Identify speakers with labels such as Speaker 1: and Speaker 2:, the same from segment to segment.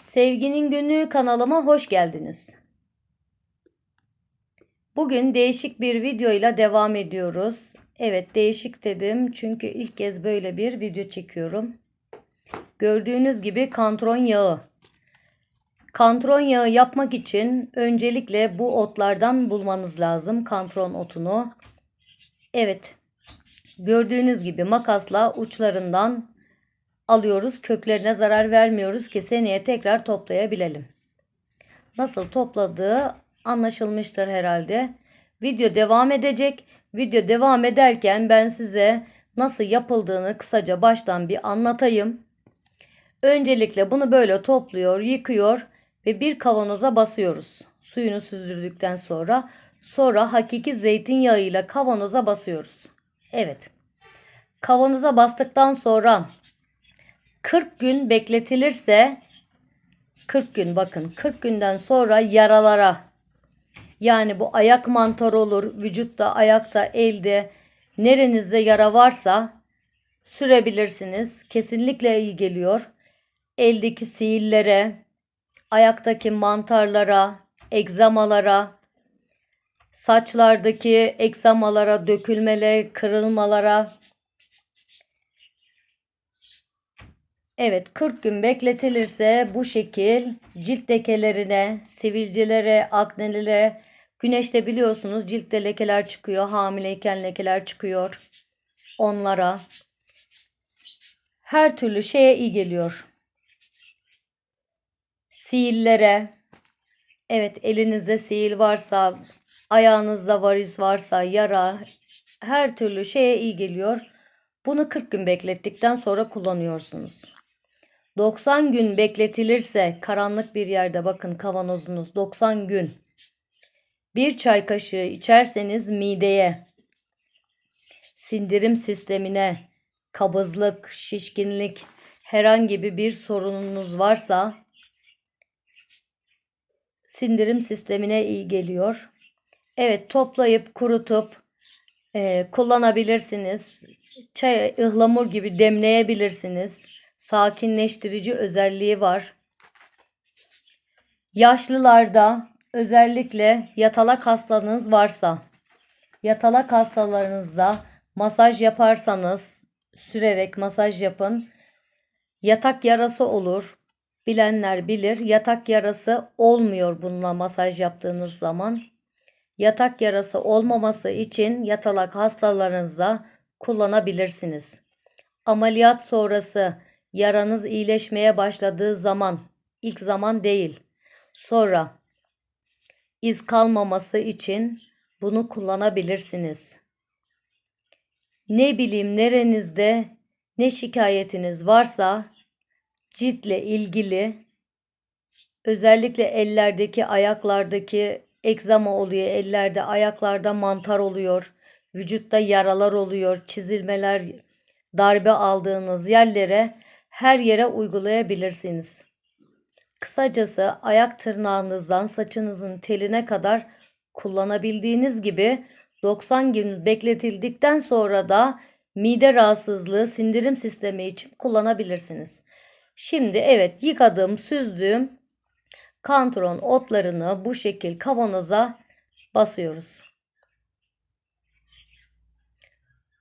Speaker 1: Sevginin Günlüğü kanalıma hoş geldiniz. Bugün değişik bir videoyla devam ediyoruz. Evet değişik dedim çünkü ilk kez böyle bir video çekiyorum. Gördüğünüz gibi kantron yağı. Kantron yağı yapmak için öncelikle bu otlardan bulmanız lazım kantron otunu. Evet gördüğünüz gibi makasla uçlarından alıyoruz. Köklerine zarar vermiyoruz ki seneye tekrar toplayabilelim. Nasıl topladığı anlaşılmıştır herhalde. Video devam edecek. Video devam ederken ben size nasıl yapıldığını kısaca baştan bir anlatayım. Öncelikle bunu böyle topluyor, yıkıyor ve bir kavanoza basıyoruz. Suyunu süzdürdükten sonra sonra hakiki zeytinyağıyla kavanoza basıyoruz. Evet. Kavanoza bastıktan sonra 40 gün bekletilirse 40 gün bakın 40 günden sonra yaralara yani bu ayak mantarı olur vücutta ayakta elde nerenizde yara varsa sürebilirsiniz. Kesinlikle iyi geliyor. Eldeki sihirlere, ayaktaki mantarlara, egzamalara, saçlardaki egzamalara, dökülmeler, kırılmalara, Evet 40 gün bekletilirse bu şekil cilt lekelerine, sivilcelere, aknelere, güneşte biliyorsunuz ciltte lekeler çıkıyor, hamileyken lekeler çıkıyor. Onlara her türlü şeye iyi geliyor. Sihirlere, evet elinizde sihir varsa, ayağınızda varis varsa, yara, her türlü şeye iyi geliyor. Bunu 40 gün beklettikten sonra kullanıyorsunuz. 90 gün bekletilirse karanlık bir yerde bakın kavanozunuz 90 gün. Bir çay kaşığı içerseniz mideye, sindirim sistemine, kabızlık, şişkinlik, herhangi bir sorununuz varsa sindirim sistemine iyi geliyor. Evet toplayıp kurutup e, kullanabilirsiniz. Çay ıhlamur gibi demleyebilirsiniz sakinleştirici özelliği var. Yaşlılarda özellikle yatalak hastanız varsa yatalak hastalarınızda masaj yaparsanız sürerek masaj yapın. Yatak yarası olur. Bilenler bilir. Yatak yarası olmuyor bununla masaj yaptığınız zaman. Yatak yarası olmaması için yatalak hastalarınızda kullanabilirsiniz. Ameliyat sonrası yaranız iyileşmeye başladığı zaman, ilk zaman değil, sonra iz kalmaması için bunu kullanabilirsiniz. Ne bileyim nerenizde ne şikayetiniz varsa ciltle ilgili özellikle ellerdeki ayaklardaki egzama oluyor, ellerde ayaklarda mantar oluyor, vücutta yaralar oluyor, çizilmeler, darbe aldığınız yerlere her yere uygulayabilirsiniz. Kısacası ayak tırnağınızdan saçınızın teline kadar kullanabildiğiniz gibi 90 gün bekletildikten sonra da mide rahatsızlığı sindirim sistemi için kullanabilirsiniz. Şimdi evet yıkadığım, süzdüğüm kantron otlarını bu şekil kavanoza basıyoruz.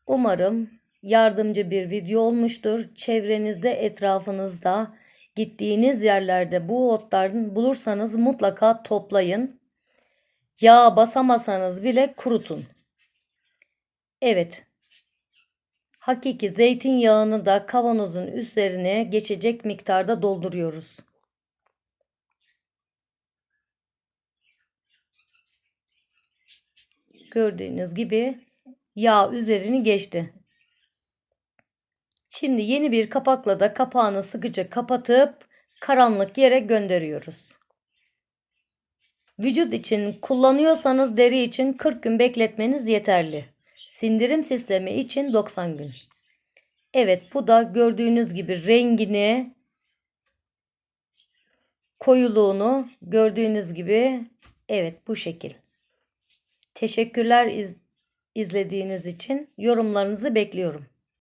Speaker 1: Umarım yardımcı bir video olmuştur. Çevrenizde, etrafınızda, gittiğiniz yerlerde bu otlardan bulursanız mutlaka toplayın. Yağ basamasanız bile kurutun. Evet. Hakiki zeytinyağını da kavanozun üstlerine geçecek miktarda dolduruyoruz. Gördüğünüz gibi yağ üzerini geçti. Şimdi yeni bir kapakla da kapağını sıkıca kapatıp karanlık yere gönderiyoruz. Vücut için kullanıyorsanız deri için 40 gün bekletmeniz yeterli. Sindirim sistemi için 90 gün. Evet bu da gördüğünüz gibi rengini koyuluğunu gördüğünüz gibi evet bu şekil. Teşekkürler iz, izlediğiniz için. Yorumlarınızı bekliyorum.